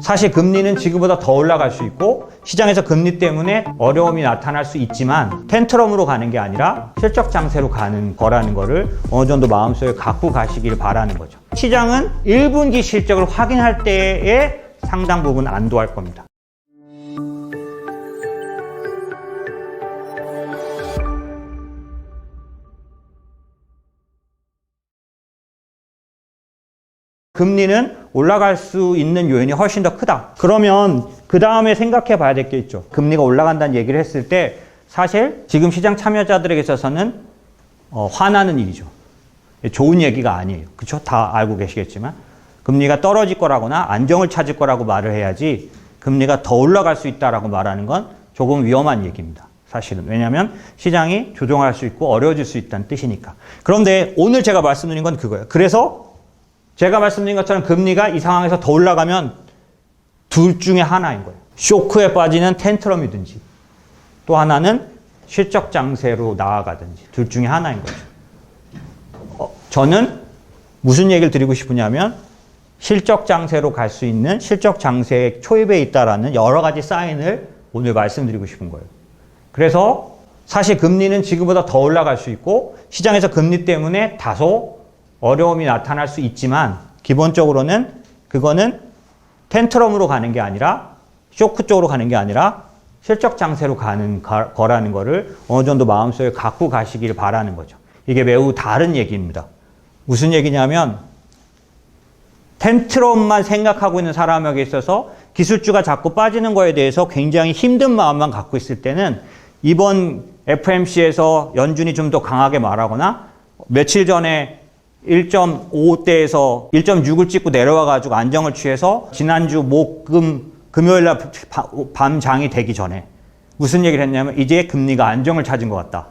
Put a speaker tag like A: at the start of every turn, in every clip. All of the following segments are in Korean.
A: 사실 금리는 지금보다 더 올라갈 수 있고 시장에서 금리 때문에 어려움이 나타날 수 있지만 텐트럼으로 가는 게 아니라 실적 장세로 가는 거라는 거를 어느 정도 마음속에 갖고 가시길 바라는 거죠. 시장은 1분기 실적을 확인할 때에 상당 부분 안도할 겁니다. 금리는 올라갈 수 있는 요인이 훨씬 더 크다. 그러면 그 다음에 생각해 봐야 될 게 있죠. 금리가 올라간다는 얘기를 했을 때 사실 지금 시장 참여자들에게 있어서는 어, 화나는 일이죠. 좋은 얘기가 아니에요. 그렇죠? 다 알고 계시겠지만 금리가 떨어질 거라거나 안정을 찾을 거라고 말을 해야지 금리가 더 올라갈 수 있다라고 말하는 건 조금 위험한 얘기입니다. 사실은. 왜냐하면 시장이 조정할 수 있고 어려워질 수 있다는 뜻이니까. 그런데 오늘 제가 말씀드린 건 그거예요. 그래서 제가 말씀드린 것처럼 금리가 이 상황에서 더 올라가면 둘 중에 하나인 거예요. 쇼크에 빠지는 텐트럼이든지 또 하나는 실적 장세로 나아가든지 둘 중에 하나인 거죠. 어, 저는 무슨 얘기를 드리고 싶으냐면 실적 장세로 갈 수 있는 실적 장세의 초입에 있다라는 여러 가지 사인을 오늘 말씀드리고 싶은 거예요. 그래서 사실 금리는 지금보다 더 올라갈 수 있고 시장에서 금리 때문에 다소 어려움이 나타날 수 있지만 기본적으로는 그거는 텐트럼으로 가는 게 아니라 쇼크 쪽으로 가는 게 아니라 실적 장세로 가는 가- 거라는 거를 어느 정도 마음속에 갖고 가시길 바라는 거죠. 이게 매우 다른 얘기입니다. 무슨 얘기냐면 텐트럼만 생각하고 있는 사람에게 있어서 기술주가 자꾸 빠지는 거에 대해서 굉장히 힘든 마음만 갖고 있을 때는 이번 FMC에서 연준이 좀 더 강하게 말하거나 며칠 전에 1.5대에서 1.6을 찍고 내려와 가지고 안정을 취해서 지난주 목 금 금요일 날 밤 장이 되기 전에 무슨 얘기를 했냐면 이제 금리가 안정을 찾은 것 같다.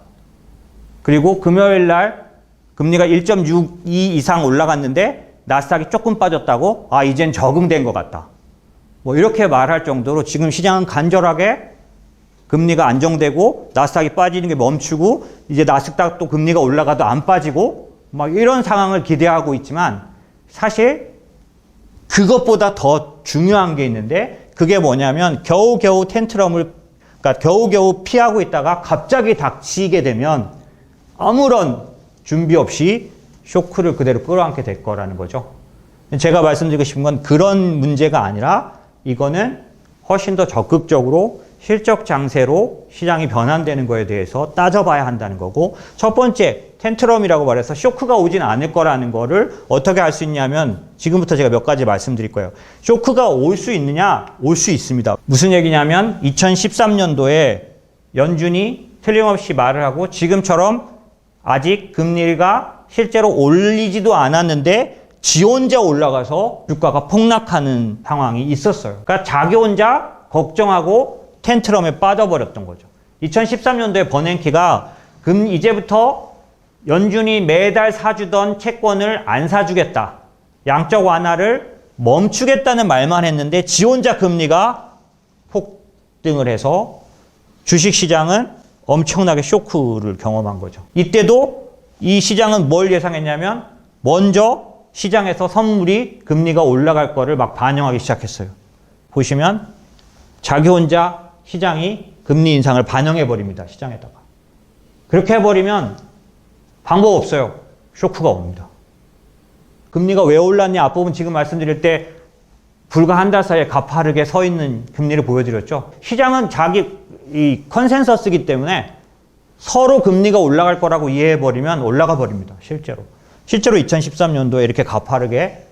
A: 그리고 금요일 날 금리가 1.62 이상 올라갔는데 나스닥이 조금 빠졌다고 아 이젠 적응된 것 같다. 뭐 이렇게 말할 정도로 지금 시장은 간절하게 금리가 안정되고 나스닥이 빠지는 게 멈추고 이제 나스닥도 금리가 올라가도 안 빠지고 막 이런 상황을 기대하고 있지만 사실 그것보다 더 중요한 게 있는데 그게 뭐냐면 겨우겨우 텐트럼을 그러니까 겨우겨우 피하고 있다가 갑자기 닥치게 되면 아무런 준비 없이 쇼크를 그대로 끌어안게 될 거라는 거죠. 제가 말씀드리고 싶은 건 그런 문제가 아니라 이거는 훨씬 더 적극적으로 실적 장세로 시장이 변환되는 거에 대해서 따져봐야 한다는 거고 첫 번째 텐트럼이라고 말해서 쇼크가 오진 않을 거라는 거를 어떻게 알 수 있냐면 지금부터 제가 몇 가지 말씀드릴 거예요. 쇼크가 올 수 있느냐? 올 수 있습니다. 무슨 얘기냐면 2013년도에 연준이 틀림없이 말을 하고 지금처럼 아직 금리가 실제로 올리지도 않았는데 지 혼자 올라가서 주가가 폭락하는 상황이 있었어요. 그러니까 자기 혼자 걱정하고 텐트럼에 빠져버렸던 거죠. 2013년도에 버냉키가 금 이제부터 연준이 매달 사주던 채권을 안 사주겠다. 양적 완화를 멈추겠다는 말만 했는데 지 혼자 금리가 폭등을 해서 주식 시장은 엄청나게 쇼크를 경험한 거죠. 이때도 이 시장은 뭘 예상했냐면 먼저 시장에서 선물이 금리가 올라갈 거를 막 반영하기 시작했어요. 보시면 자기 혼자 시장이 금리 인상을 반영해 버립니다. 시장에다가. 그렇게 해 버리면 방법 없어요. 쇼크가 옵니다. 금리가 왜 올랐냐 앞부분 지금 말씀드릴 때 불과 한 달 사이에 가파르게 서 있는 금리를 보여드렸죠. 시장은 자기 이 컨센서스기 때문에 서로 금리가 올라갈 거라고 이해해버리면 올라가 버립니다. 실제로. 실제로 2013년도에 이렇게 가파르게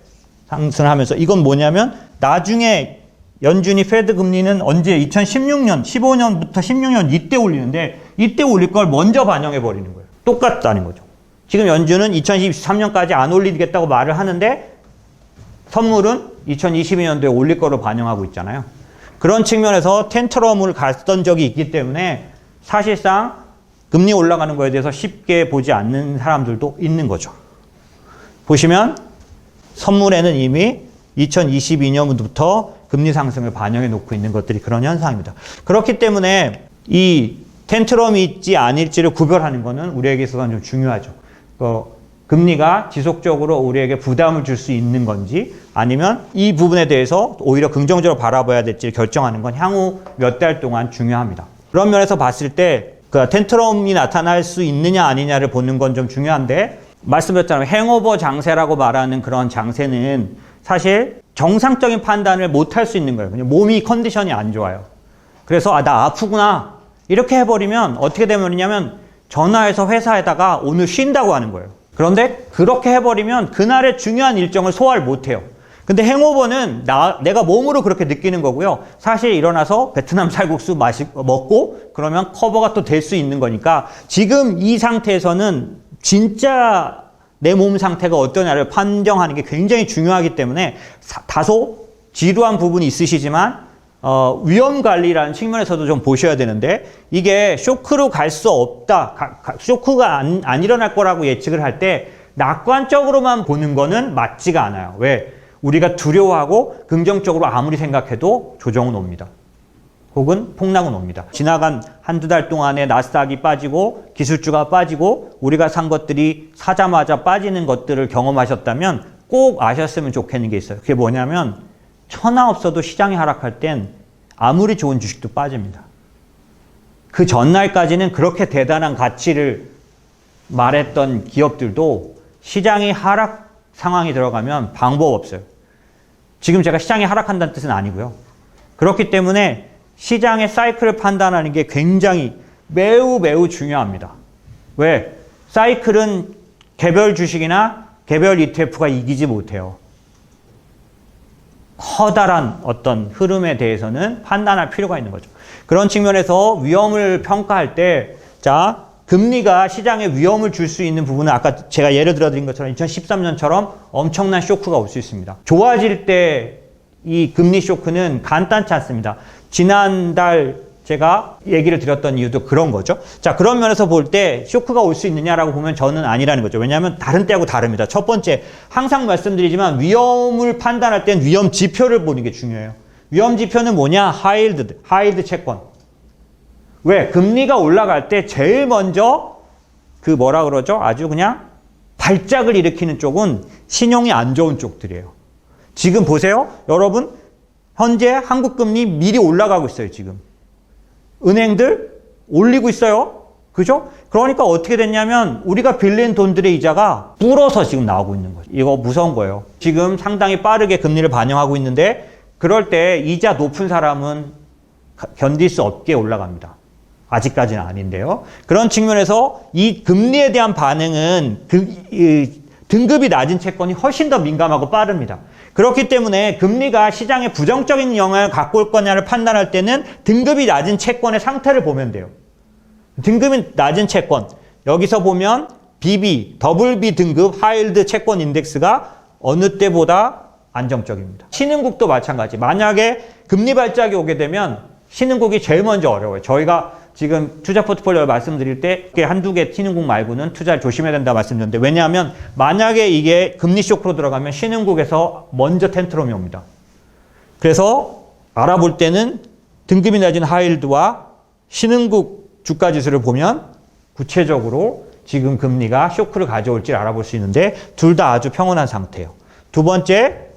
A: 상승하면서 이건 뭐냐면 나중에 연준이 페드 금리는 언제 2016년, 15년부터 16년 이때 올리는데 이때 올릴 걸 먼저 반영해 버리는 거예요. 똑같다는 거죠. 지금 연준은 2023년까지 안 올리겠다고 말을 하는데 선물은 2022년도에 올릴 거로 반영하고 있잖아요. 그런 측면에서 텐트럼을 갔던 적이 있기 때문에 사실상 금리 올라가는 거에 대해서 쉽게 보지 않는 사람들도 있는 거죠. 보시면 선물에는 이미 2022년부터 금리 상승을 반영해 놓고 있는 것들이 그런 현상입니다. 그렇기 때문에 이 텐트럼이 있지 아닐지를 구별하는 것은 우리에게 있어서는 좀 중요하죠. 그 금리가 지속적으로 우리에게 부담을 줄 수 있는 건지 아니면 이 부분에 대해서 오히려 긍정적으로 바라봐야 될지 결정하는 건 향후 몇 달 동안 중요합니다. 그런 면에서 봤을 때 그 텐트럼이 나타날 수 있느냐 아니냐를 보는 건 좀 중요한데 말씀드렸잖아요. 행오버 장세라고 말하는 그런 장세는 사실 정상적인 판단을 못 할 수 있는 거예요. 그냥 몸이 컨디션이 안 좋아요. 그래서 아 나 아프구나 이렇게 해버리면 어떻게 되면이냐면 전화해서 회사에다가 오늘 쉰다고 하는 거예요. 그런데 그렇게 해버리면 그날의 중요한 일정을 소화를 못해요. 근데 행오버는 나, 내가 몸으로 그렇게 느끼는 거고요. 사실 일어나서 베트남 쌀국수 마시, 먹고 그러면 커버가 또 될 수 있는 거니까 지금 이 상태에서는 진짜 내 몸 상태가 어떠냐를 판정하는 게 굉장히 중요하기 때문에 사- 다소 지루한 부분이 있으시지만 어, 위험 관리라는 측면에서도 좀 보셔야 되는데 이게 쇼크로 갈 수 없다. 가- 가- 쇼크가 안, 안 일어날 거라고 예측을 할 때 낙관적으로만 보는 거는 맞지가 않아요. 왜? 우리가 두려워하고 긍정적으로 아무리 생각해도 조정은 옵니다. 혹은 폭락은 옵니다. 지나간 한두 달 동안에 나스닥이 빠지고 기술주가 빠지고 우리가 산 것들이 사자마자 빠지는 것들을 경험하셨다면 꼭 아셨으면 좋겠는 게 있어요. 그게 뭐냐면 천하 없어도 시장이 하락할 땐 아무리 좋은 주식도 빠집니다. 그 전날까지는 그렇게 대단한 가치를 말했던 기업들도 시장이 하락 상황이 들어가면 방법 없어요. 지금 제가 시장이 하락한다는 뜻은 아니고요. 그렇기 때문에 시장의 사이클을 판단하는 게 굉장히 매우 매우 중요합니다. 왜? 사이클은 개별 주식이나 개별 ETF가 이기지 못해요. 커다란 어떤 흐름에 대해서는 판단할 필요가 있는 거죠. 그런 측면에서 위험을 평가할 때, 자, 금리가 시장에 위험을 줄 수 있는 부분은 아까 제가 예를 들어 드린 것처럼 2013년처럼 엄청난 쇼크가 올 수 있습니다. 좋아질 때 이 금리 쇼크는 간단치 않습니다. 지난달 제가 얘기를 드렸던 이유도 그런 거죠. 자, 그런 면에서 볼 때 쇼크가 올 수 있느냐라고 보면 저는 아니라는 거죠. 왜냐하면 다른 때하고 다릅니다. 첫 번째, 항상 말씀드리지만 위험을 판단할 땐 위험 지표를 보는 게 중요해요. 위험 지표는 뭐냐? 하일드, 하일드 채권. 왜? 금리가 올라갈 때 제일 먼저 그 뭐라 그러죠? 아주 그냥 발작을 일으키는 쪽은 신용이 안 좋은 쪽들이에요. 지금 보세요. 여러분, 현재 한국 금리 미리 올라가고 있어요, 지금. 은행들 올리고 있어요. 그죠? 그러니까 어떻게 됐냐면 우리가 빌린 돈들의 이자가 불어서 지금 나오고 있는 거죠. 이거 무서운 거예요. 지금 상당히 빠르게 금리를 반영하고 있는데 그럴 때 이자 높은 사람은 가- 견딜 수 없게 올라갑니다. 아직까지는 아닌데요. 그런 측면에서 이 금리에 대한 반응은 그, 이, 등급이 낮은 채권이 훨씬 더 민감하고 빠릅니다. 그렇기 때문에 금리가 시장에 부정적인 영향을 갖고 올 거냐를 판단할 때는 등급이 낮은 채권의 상태를 보면 돼요. 등급이 낮은 채권. 여기서 보면 BB, 더블 등급 하일드 채권 인덱스가 어느 때보다 안정적입니다. 신흥국도 마찬가지. 만약에 금리 발작이 오게 되면 신흥국이 제일 먼저 어려워요. 저희가 지금 투자 포트폴리오를 말씀드릴 때 한두 개 신흥국 말고는 투자를 조심해야 된다 말씀드렸는데 왜냐하면 만약에 이게 금리 쇼크로 들어가면 신흥국에서 먼저 텐트럼이 옵니다. 그래서 알아볼 때는 등급이 낮은 하일드와 신흥국 주가 지수를 보면 구체적으로 지금 금리가 쇼크를 가져올지 알아볼 수 있는데 둘 다 아주 평온한 상태예요. 두 번째,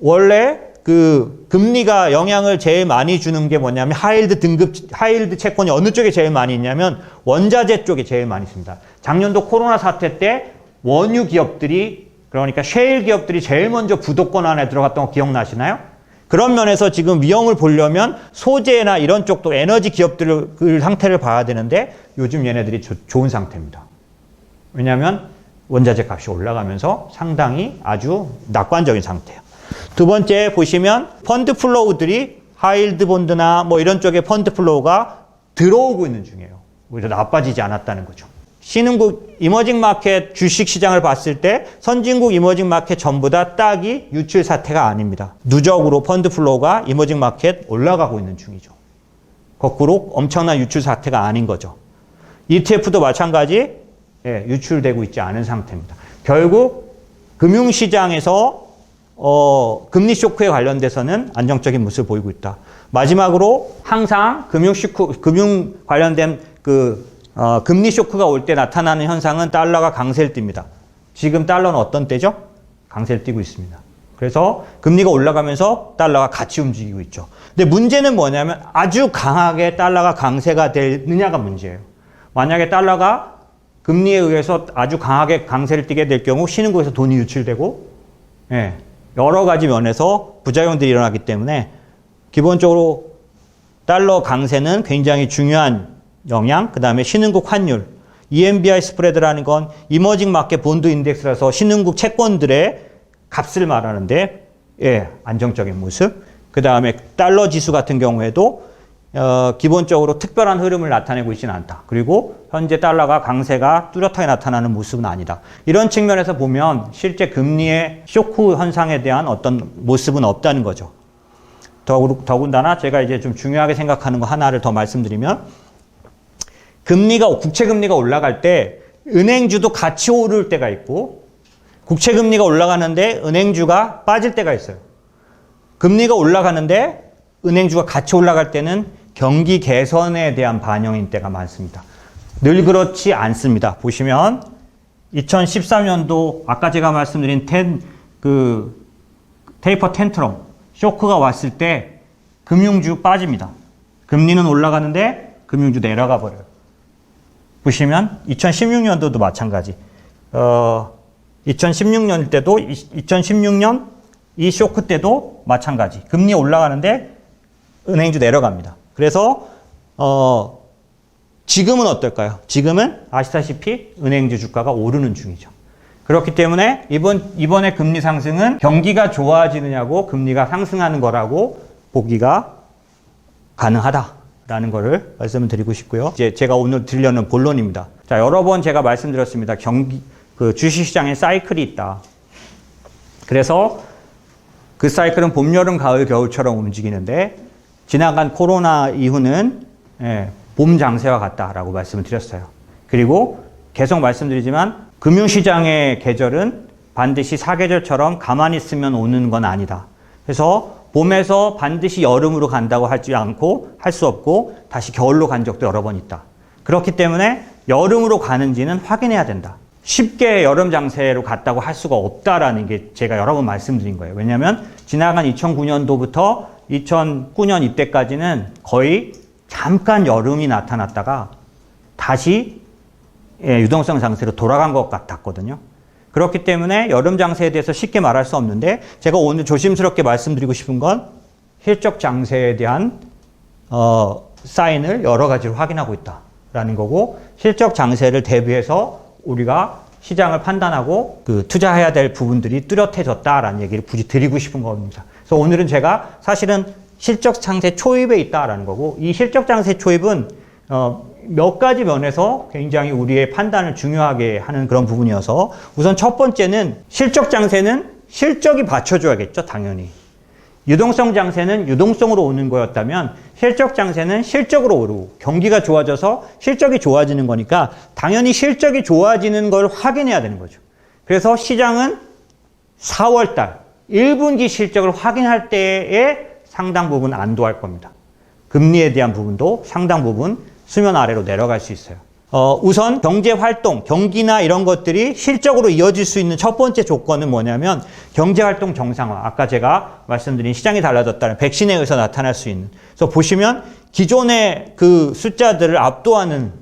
A: 원래 그 금리가 영향을 제일 많이 주는 게 뭐냐면 하일드 등급 하일드 채권이 어느 쪽에 제일 많이 있냐면 원자재 쪽에 제일 많이 있습니다. 작년도 코로나 사태 때 원유 기업들이 그러니까 셰일 기업들이 제일 먼저 부도권 안에 들어갔던 거 기억나시나요? 그런 면에서 지금 위험을 보려면 소재나 이런 쪽도 에너지 기업들을 그 상태를 봐야 되는데 요즘 얘네들이 조- 좋은 상태입니다. 왜냐하면 원자재 값이 올라가면서 상당히 아주 낙관적인 상태예요. 두 번째 보시면 펀드 플로우들이 하일드 본드나 뭐 이런 쪽에 펀드 플로우가 들어오고 있는 중이에요. 오히려 나빠지지 않았다는 거죠. 신흥국 이머징 마켓 주식 시장을 봤을 때 선진국 이머징 마켓 전부 다 딱이 유출 사태가 아닙니다. 누적으로 펀드 플로우가 이머징 마켓 올라가고 있는 중이죠. 거꾸로 엄청난 유출 사태가 아닌 거죠. ETF도 마찬가지 예, 유출되고 있지 않은 상태입니다. 결국 금융시장에서 어, 금리 쇼크에 관련돼서는 안정적인 모습을 보이고 있다. 마지막으로 항상 금융 쇼크, 금융 관련된 그 어, 금리 쇼크가 올 때 나타나는 현상은 달러가 강세를 띱니다. 지금 달러는 어떤 때죠? 강세를 띠고 있습니다. 그래서 금리가 올라가면서 달러가 같이 움직이고 있죠. 근데 문제는 뭐냐면 아주 강하게 달러가 강세가 되느냐가 문제예요. 만약에 달러가 금리에 의해서 아주 강하게 강세를 띠게 될 경우 신흥국에서 돈이 유출되고 예, 여러 가지 면에서 부작용들이 일어나기 때문에 기본적으로 달러 강세는 굉장히 중요한 영향, 그 다음에 신흥국 환율, EMBI 스프레드라는 건 이머징 마켓 본드 인덱스라서 신흥국 채권들의 값을 말하는데, 예, 안정적인 모습. 그 다음에 달러 지수 같은 경우에도 어, 기본적으로 특별한 흐름을 나타내고 있지는 않다. 그리고 현재 달러가 강세가 뚜렷하게 나타나는 모습은 아니다. 이런 측면에서 보면 실제 금리의 쇼크 현상에 대한 어떤 모습은 없다는 거죠. 더군다나 제가 이제 좀 중요하게 생각하는 거 하나를 더 말씀드리면 금리가 국채 금리가 올라갈 때 은행주도 같이 오를 때가 있고 국채 금리가 올라가는데 은행주가 빠질 때가 있어요. 금리가 올라가는데 은행주가 같이 올라갈 때는 경기 개선에 대한 반영인 때가 많습니다. 늘 그렇지 않습니다. 보시면 2013년도 아까 제가 말씀드린 텐, 그 테이퍼 텐트럼 쇼크가 왔을 때 금융주 빠집니다. 금리는 올라가는데 금융주 내려가 버려요. 보시면 2016년도도 마찬가지. 어, 2016년 때도 2016년 이 쇼크 때도 마찬가지. 금리 올라가는데 은행주 내려갑니다. 그래서 어, 지금은 어떨까요? 지금은 아시다시피 은행주 주가가 오르는 중이죠. 그렇기 때문에 이번 이번에 금리 상승은 경기가 좋아지느냐고 금리가 상승하는 거라고 보기가 가능하다라는 것을 말씀을 드리고 싶고요. 이제 제가 오늘 드리려는 본론입니다. 자, 여러 번 제가 말씀드렸습니다. 경기 그 주식 시장에 사이클이 있다. 그래서 그 사이클은 봄, 여름, 가을, 겨울처럼 움직이는데 지나간 코로나 이후는 예, 봄 장세와 같다라고 말씀을 드렸어요. 그리고 계속 말씀드리지만 금융시장의 계절은 반드시 사계절처럼 가만히 있으면 오는 건 아니다. 그래서 봄에서 반드시 여름으로 간다고 하지 않고 할 수 없고 다시 겨울로 간 적도 여러 번 있다. 그렇기 때문에 여름으로 가는지는 확인해야 된다. 쉽게 여름 장세로 갔다고 할 수가 없다라는 게 제가 여러 번 말씀드린 거예요. 왜냐하면 지나간 2009년도부터 2009년 이때까지는 거의 잠깐 여름이 나타났다가 다시 예, 유동성 장세로 돌아간 것 같았거든요. 그렇기 때문에 여름 장세에 대해서 쉽게 말할 수 없는데 제가 오늘 조심스럽게 말씀드리고 싶은 건 실적 장세에 대한 어, 사인을 여러 가지로 확인하고 있다라는 거고 실적 장세를 대비해서 우리가 시장을 판단하고 그 투자해야 될 부분들이 뚜렷해졌다라는 얘기를 굳이 드리고 싶은 겁니다. 그래서 오늘은 제가 사실은 실적 장세 초입에 있다라는 거고 이 실적 장세 초입은 어, 몇 가지 면에서 굉장히 우리의 판단을 중요하게 하는 그런 부분이어서 우선 첫 번째는 실적 장세는 실적이 받쳐줘야겠죠, 당연히. 유동성 장세는 유동성으로 오는 거였다면 실적 장세는 실적으로 오르고 경기가 좋아져서 실적이 좋아지는 거니까 당연히 실적이 좋아지는 걸 확인해야 되는 거죠. 그래서 시장은 4월 달 1분기 실적을 확인할 때에 상당 부분 안도할 겁니다. 금리에 대한 부분도 상당 부분 수면 아래로 내려갈 수 있어요. 어, 우선 경제 활동, 경기나 이런 것들이 실적으로 이어질 수 있는 첫 번째 조건은 뭐냐면 경제 활동 정상화. 아까 제가 말씀드린 시장이 달라졌다는 백신에 의해서 나타날 수 있는. 그래서 보시면 기존의 그 숫자들을 압도하는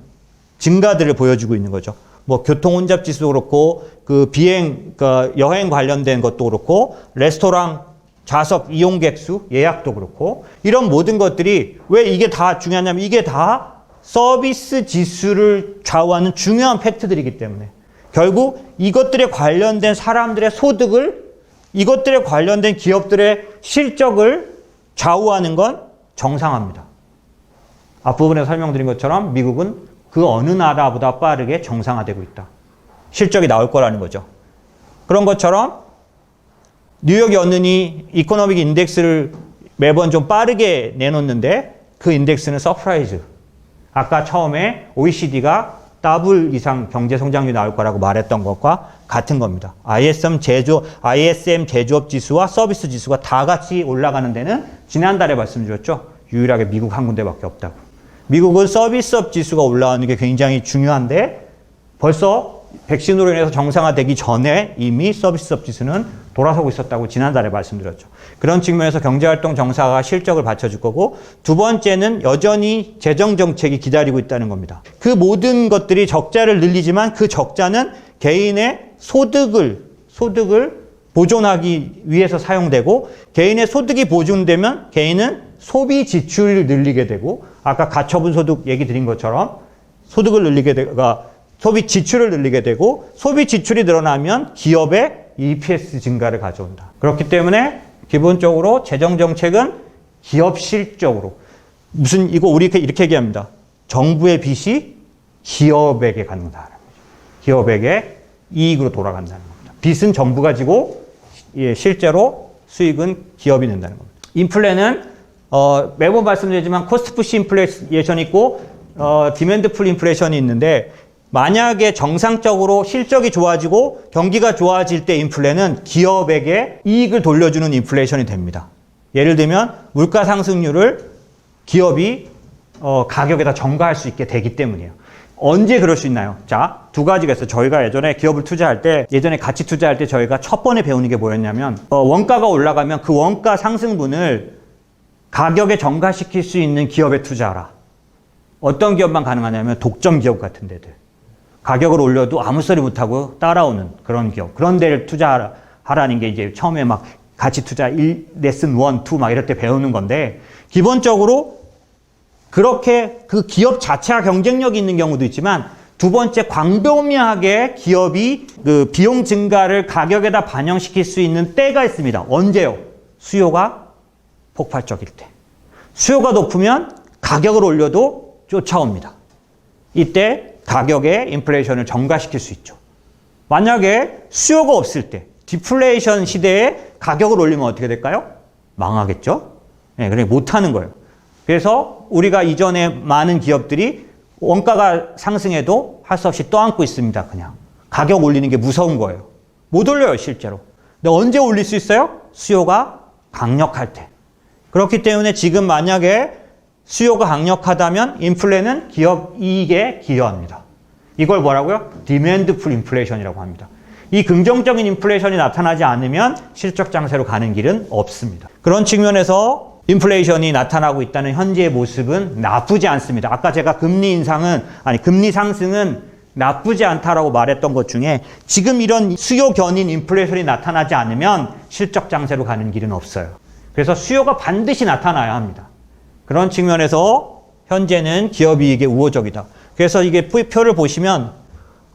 A: 증가들을 보여주고 있는 거죠. 뭐 교통 혼잡 지수도 그렇고 그 비행 그 여행 관련된 것도 그렇고 레스토랑 좌석 이용객 수 예약도 그렇고 이런 모든 것들이 왜 이게 다 중요하냐면 이게 다 서비스 지수를 좌우하는 중요한 팩트들이기 때문에 결국 이것들에 관련된 사람들의 소득을 이것들에 관련된 기업들의 실적을 좌우하는 건 정상화입니다. 앞부분에 설명드린 것처럼 미국은 그 어느 나라보다 빠르게 정상화되고 있다. 실적이 나올 거라는 거죠. 그런 것처럼 뉴욕 연은이 이코노믹 인덱스를 매번 좀 빠르게 내놓는데 그 인덱스는 서프라이즈. 아까 처음에 OECD가 더블 이상 경제 성장률이 나올 거라고 말했던 것과 같은 겁니다. ISM 제조 ISM 제조업 지수와 서비스 지수가 다 같이 올라가는 데는 지난달에 말씀드렸죠. 유일하게 미국 한 군데밖에 없다고. 미국은 서비스업 지수가 올라오는 게 굉장히 중요한데 벌써 백신으로 인해서 정상화되기 전에 이미 서비스업 지수는 돌아서고 있었다고 지난달에 말씀드렸죠. 그런 측면에서 경제활동 정상화가 실적을 받쳐줄 거고 두 번째는 여전히 재정 정책이 기다리고 있다는 겁니다. 그 모든 것들이 적자를 늘리지만 그 적자는 개인의 소득을 소득을 보존하기 위해서 사용되고 개인의 소득이 보존되면 개인은 소비 지출을 늘리게 되고 아까 가처분 소득 얘기 드린 것처럼 소득을 늘리게 되가 소비 지출을 늘리게 되고 소비 지출이 늘어나면 기업의 EPS 증가를 가져온다. 그렇기 때문에 기본적으로 재정 정책은 기업 실적으로 무슨 이거 우리 이렇게, 이렇게 얘기합니다. 정부의 빚이 기업에게 간다. 기업에게 이익으로 돌아간다는 겁니다. 빚은 정부가 지고 예, 실제로 수익은 기업이 낸다는 겁니다. 인플레는 어, 매번 말씀드리지만 코스트 푸시 인플레이션이 있고 어, 디맨드 풀 인플레이션이 있는데 만약에 정상적으로 실적이 좋아지고 경기가 좋아질 때 인플레는 기업에게 이익을 돌려주는 인플레이션이 됩니다. 예를 들면 물가 상승률을 기업이 어, 가격에다 전가할 수 있게 되기 때문이에요. 언제 그럴 수 있나요? 자, 두 가지가 있어요. 저희가 예전에 기업을 투자할 때, 예전에 가치 투자할 때 저희가 첫 번에 배우는 게 뭐였냐면, 어, 원가가 올라가면 그 원가 상승분을 가격에 전가시킬 수 있는 기업에 투자하라. 어떤 기업만 가능하냐면 독점 기업 같은 데들. 가격을 올려도 아무 소리 못하고 따라오는 그런 기업. 그런 데를 투자하라는 게 이제 처음에 막 가치 투자 1, 레슨 1, 2 막 이럴 때 배우는 건데, 기본적으로 그렇게 그 기업 자체가 경쟁력이 있는 경우도 있지만 두 번째 광범위하게 기업이 그 비용 증가를 가격에다 반영시킬 수 있는 때가 있습니다. 언제요? 수요가 폭발적일 때. 수요가 높으면 가격을 올려도 쫓아옵니다. 이때 가격의 인플레이션을 전가시킬 수 있죠. 만약에 수요가 없을 때, 디플레이션 시대에 가격을 올리면 어떻게 될까요? 망하겠죠? 네, 그러니까 못하는 거예요. 그래서 우리가 이전에 많은 기업들이 원가가 상승해도 할 수 없이 떠안고 있습니다. 그냥. 가격 올리는 게 무서운 거예요. 못 올려요, 실제로. 근데 언제 올릴 수 있어요? 수요가 강력할 때. 그렇기 때문에 지금 만약에 수요가 강력하다면 인플레는 기업 이익에 기여합니다. 이걸 뭐라고요? 디맨드 풀 인플레이션이라고 합니다. 이 긍정적인 인플레이션이 나타나지 않으면 실적 장세로 가는 길은 없습니다. 그런 측면에서 인플레이션이 나타나고 있다는 현재의 모습은 나쁘지 않습니다. 아까 제가 금리 인상은 아니 금리 상승은 나쁘지 않다라고 말했던 것 중에 지금 이런 수요 견인 인플레이션이 나타나지 않으면 실적 장세로 가는 길은 없어요. 그래서 수요가 반드시 나타나야 합니다. 그런 측면에서 현재는 기업 이익에 우호적이다. 그래서 이게 표를 보시면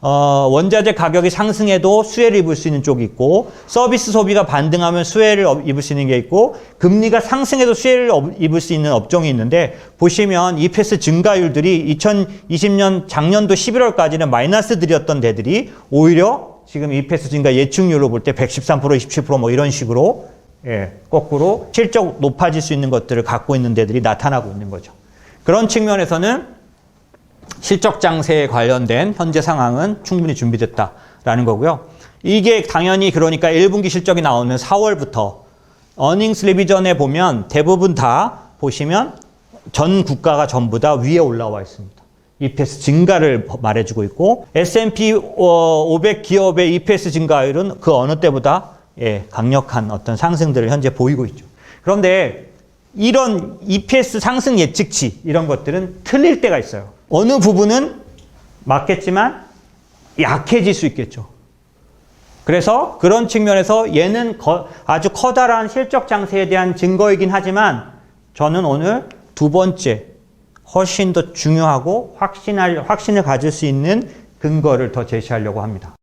A: 어, 원자재 가격이 상승해도 수혜를 입을 수 있는 쪽이 있고 서비스 소비가 반등하면 수혜를 입을 수 있는 게 있고 금리가 상승해도 수혜를 입을 수 있는 업종이 있는데 보시면 EPS 증가율들이 2020년 작년도 11월까지는 마이너스들이었던 데들이 오히려 지금 EPS 증가 예측률로 볼 때 113% 27%뭐 이런 식으로 예, 거꾸로 실적 높아질 수 있는 것들을 갖고 있는 데들이 나타나고 있는 거죠. 그런 측면에서는 실적 장세에 관련된 현재 상황은 충분히 준비됐다라는 거고요. 이게 당연히 그러니까 1분기 실적이 나오는 4월부터 어닝스 리비전에 보면 대부분 다 보시면 전 국가가 전부 다 위에 올라와 있습니다. EPS 증가를 말해주고 있고 S&P 500 기업의 EPS 증가율은 그 어느 때보다 예, 강력한 어떤 상승들을 현재 보이고 있죠. 그런데 이런 EPS 상승 예측치 이런 것들은 틀릴 때가 있어요. 어느 부분은 맞겠지만 약해질 수 있겠죠. 그래서 그런 측면에서 얘는 아주 커다란 실적 장세에 대한 증거이긴 하지만 저는 오늘 두 번째 훨씬 더 중요하고 확신할, 확신을 가질 수 있는 근거를 더 제시하려고 합니다.